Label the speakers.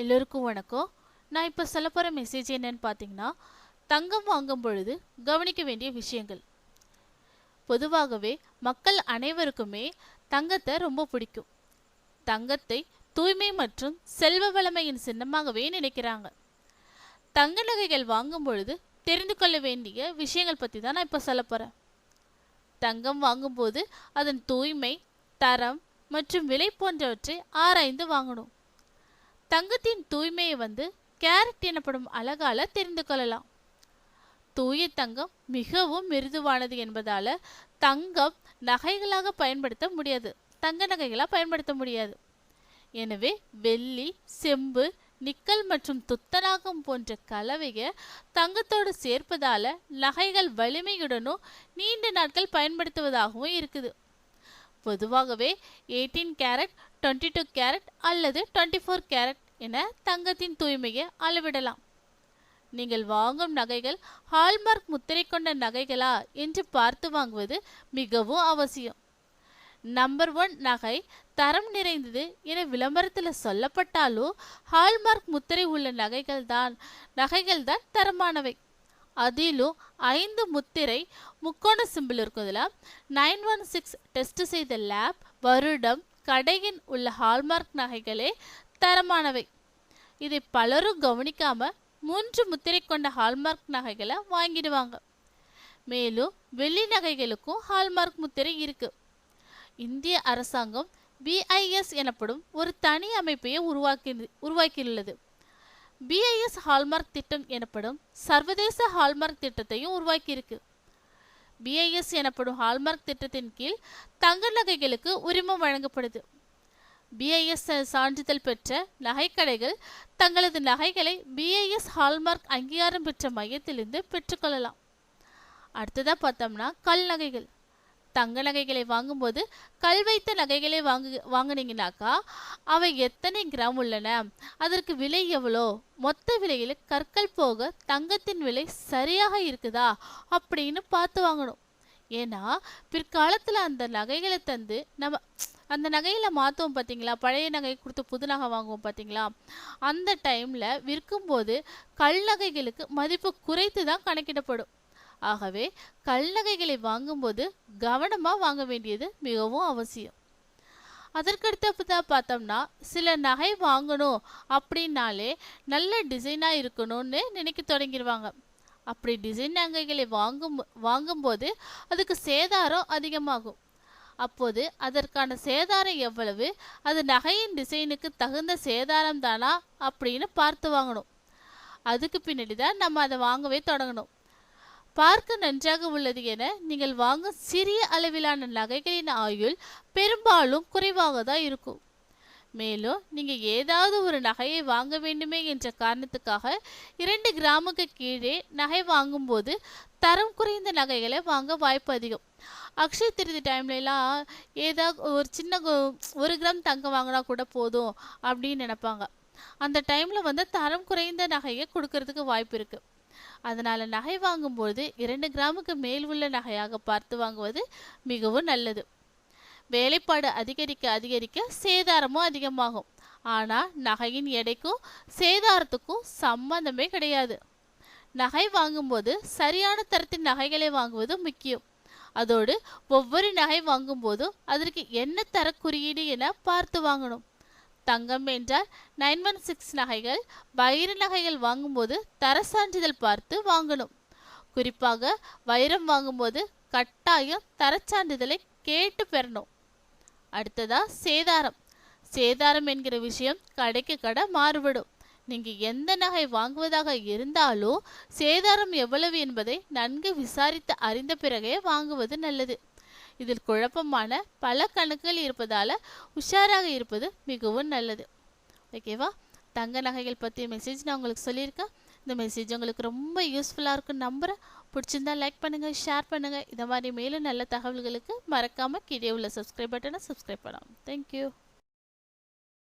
Speaker 1: எல்லோருக்கும் வணக்கம். நான் இப்போ சொல்ல போகிற மெசேஜ் என்னன்னு பார்த்தீங்கன்னா தங்கம் வாங்கும் பொழுது கவனிக்க வேண்டிய விஷயங்கள். பொதுவாகவே மக்கள் அனைவருக்குமே தங்கத்தை ரொம்ப பிடிக்கும். தங்கத்தை தூய்மை மற்றும் செல்வ வளமையின் சின்னமாகவே நினைக்கிறாங்க. தங்க நகைகள் வாங்கும் பொழுது தெரிந்து கொள்ள வேண்டிய விஷயங்கள் பற்றி தான் நான் இப்போ சொல்ல போகிறேன் தங்கம் வாங்கும்போது அதன் தூய்மை தரம் மற்றும் விலை போன்றவற்றை ஆராய்ந்து வாங்கணும். தங்கத்தின் தூய்மையை வந்து கேரட் எனப்படும் அழகால தெரிந்து கொள்ளலாம். தூய தங்கம் மிகவும் மிருதுவானது என்பதால தங்கம் நகைகளாக பயன்படுத்த முடியாது. தங்க நகைகளாக பயன்படுத்த முடியாது. எனவே வெள்ளி செம்பு நிக்கல் மற்றும் துத்தநாகம் போன்ற கலவையை தங்கத்தோடு சேர்ப்பதால நகைகள் வலிமையுடனும் நீண்ட நாட்கள் பயன்படுத்துவதாகவும் இருக்குது. பொதுவாகவே eighteen carat twenty two carat அல்லது டுவெண்ட்டி ஃபோர் கேரட் என தங்கத்தின் தூய்மையை அளவிடலாம். நீங்கள் வாங்கும் நகைகள் ஹால்மார்க் முத்திரை கொண்ட நகைகளா என்று பார்த்து வாங்குவது மிகவும் அவசியம். நம்பர் ஒன் நகை தரம் நிறைந்தது என விளம்பரத்தில் சொல்லப்பட்டாலும் ஹால்மார்க் முத்திரை உள்ள நகைகள் தான் நகைகள் தான் தரமானவை. அதிலும் ஐந்து முத்திரை முக்கோண சிம்பிள் இருக்குதுல. நைன் ஒன் சிக்ஸ் டெஸ்ட் செய்த லேப் வருடம் கடையின் உள்ள ஹால்மார்க் நகைகளே தரமானவை. இதை பலரும் கவனிக்காம மூன்று முத்திரை கொண்ட ஹால்மார்க் நகைகளை வாங்கிடுவாங்க. மேலும் வெள்ளி நகைகளுக்கும் ஹால்மார்க் முத்திரை இருக்கு. இந்திய அரசாங்கம் பிஐஎஸ் எனப்படும் ஒரு தனி அமைப்பையே உருவாக்கி உருவாக்கியுள்ளது. பிஐஎஸ் ஹால்மார்க் திட்டம் எனப்படும் சர்வதேச ஹால்மார்க் திட்டத்தையும் உருவாக்கியிருக்கு. பிஐஎஸ் எனப்படும் ஹால்மார்க் திட்டத்தின் கீழ் தங்க நகைகளுக்கு உரிமம் வழங்கப்படுது. பிஐஎஸ் சான்றிதழ் பெற்ற நகைக்கடைகள் தங்களது நகைகளை பிஐஎஸ் ஹால்மார்க் அங்கீகாரம் பெற்ற மையத்திலிருந்து பெற்றுக்கொள்ளலாம். அடுத்ததாக பார்த்தோம்னா கல் நகைகள். தங்க நகைகளை வாங்கும்போது கல் வைத்த நகைகளை வாங்கு வாங்கினீங்கனாக்கா அவை எத்தனை கிராம் உள்ளன? அதற்கு விலை எவ்வளோ? மொத்த விலையில் கற்கள் போக தங்கத்தின் விலை சரியாக இருக்குதா? அப்படின்னு பார்த்து வாங்கணும். ஏன்னா பிற்காலத்தில் அந்த நகைகளை தந்து நம்ம அந்த நகையில் மாற்றுவோம் பார்த்தீங்களா? பழைய நகை கொடுத்து புது நகை வாங்குவோம் பார்த்தீங்களா? அந்த டைமில் விற்கும்போது கல் நகைகளுக்கு மதிப்பு குறைத்து தான் கணக்கிடப்படும். ஆகவே கல் நகைகளை வாங்கும்போது கவனமாக வாங்க வேண்டியது மிகவும் அவசியம். அதற்கடுத்ததாக பார்த்தோம்னா சில நகை வாங்கணும் அப்படின்னாலே நல்ல டிசைனாக இருக்கணும்னு நினைக்க தொடங்கிடுவாங்க அப்படி டிசைன் நகைகளை வாங்கும் வாங்கும்போது அதுக்கு சேதாரம் அதிகமாகும். அப்போது அதற்கான சேதாரம் எவ்வளவு அது நகையின் டிசைனுக்கு தகுந்த சேதாரம் தானா? அப்படின்னு பார்த்து வாங்கணும். அதுக்கு பின்னாடி தான் நம்ம அதை வாங்கவே தொடங்கணும். பார்க்க நன்றாக உள்ளது என நீங்கள் வாங்கும் சிறிய அளவிலான நகைகளின் ஆயுள் பெரும்பாலும் குறைவாக தான் இருக்கும். மேலும் நீங்கள் ஏதாவது ஒரு நகையை வாங்க வேண்டுமே என்ற காரணத்துக்காக இரண்டு கிராமுக்கு கீழே நகை வாங்கும்போது தரம் குறைந்த நகைகளை வாங்க வாய்ப்பு அதிகம். அக்ஷய திருதி டைம்லலாம் ஏதாவது ஒரு சின்ன ஒரு கிராம் தங்கம் வாங்கினா கூட போதும் அப்படின்னு நினைப்பாங்க. அந்த டைமில் வந்து தரம் குறைந்த நகையை கொடுக்கறதுக்கு வாய்ப்பு இருக்குது அதனால் நகை வாங்கும்போது இரண்டு கிராமுக்கு மேல் உள்ள நகையாக பார்த்து வாங்குவது மிகவும் நல்லது. வேலைப்பாடு அதிகரிக்க அதிகரிக்க சேதாரமும் அதிகமாகும். ஆனால் நகையின் எடைக்கும் சேதாரத்துக்கும் சம்பந்தமே கிடையாது. நகை வாங்கும்போது சரியான தரத்தின் நகைகளை வாங்குவது முக்கியம். அதோடு ஒவ்வொரு நகை வாங்கும்போதும் அதற்கு என்ன தர குறியீடு என பார்த்து வாங்கணும். தங்கம் என்றால் நைன் ஒன் சிக்ஸ் நகைகள் வைர நகைகள் வாங்கும்போது தர சான்றிதழ் பார்த்து வாங்கணும். குறிப்பாக வைரம் வாங்கும்போது கட்டாயம் தரச்சான்றிதழை கேட்டு பெறணும். அடுத்ததா சேதாரம். சேதாரம் என்கிற விஷயம் கடைக்கு கடை மாறுபடும். நீங்க எந்த நகை வாங்குவதாக இருந்தாலும் சேதாரம் எவ்வளவு என்பதை நன்கு விசாரித்து அறிந்த பிறகே வாங்குவது நல்லது. இதில் குழப்பமான பல கணக்குகள் இருப்பதால உஷாராக இருப்பது மிகவும் நல்லது. ஓகேவா தங்க நகைகள் பற்றிய மெசேஜ் நான் உங்களுக்கு சொல்லியிருக்கேன். இந்த மெசேஜ் உங்களுக்கு ரொம்ப யூஸ்ஃபுல்லாக இருக்கும் நம்புகிறேன் பிடிச்சிருந்தா லைக் பண்ணுங்கள் ஷேர் பண்ணுங்கள் இந்த மாதிரி மேலும் நல்ல தகவல்களுக்கு மறக்காமல் கீழே உள்ள சப்ஸ்கிரைப் பட்டனை சப்ஸ்கிரைப் பண்ணலாம். தேங்க்யூ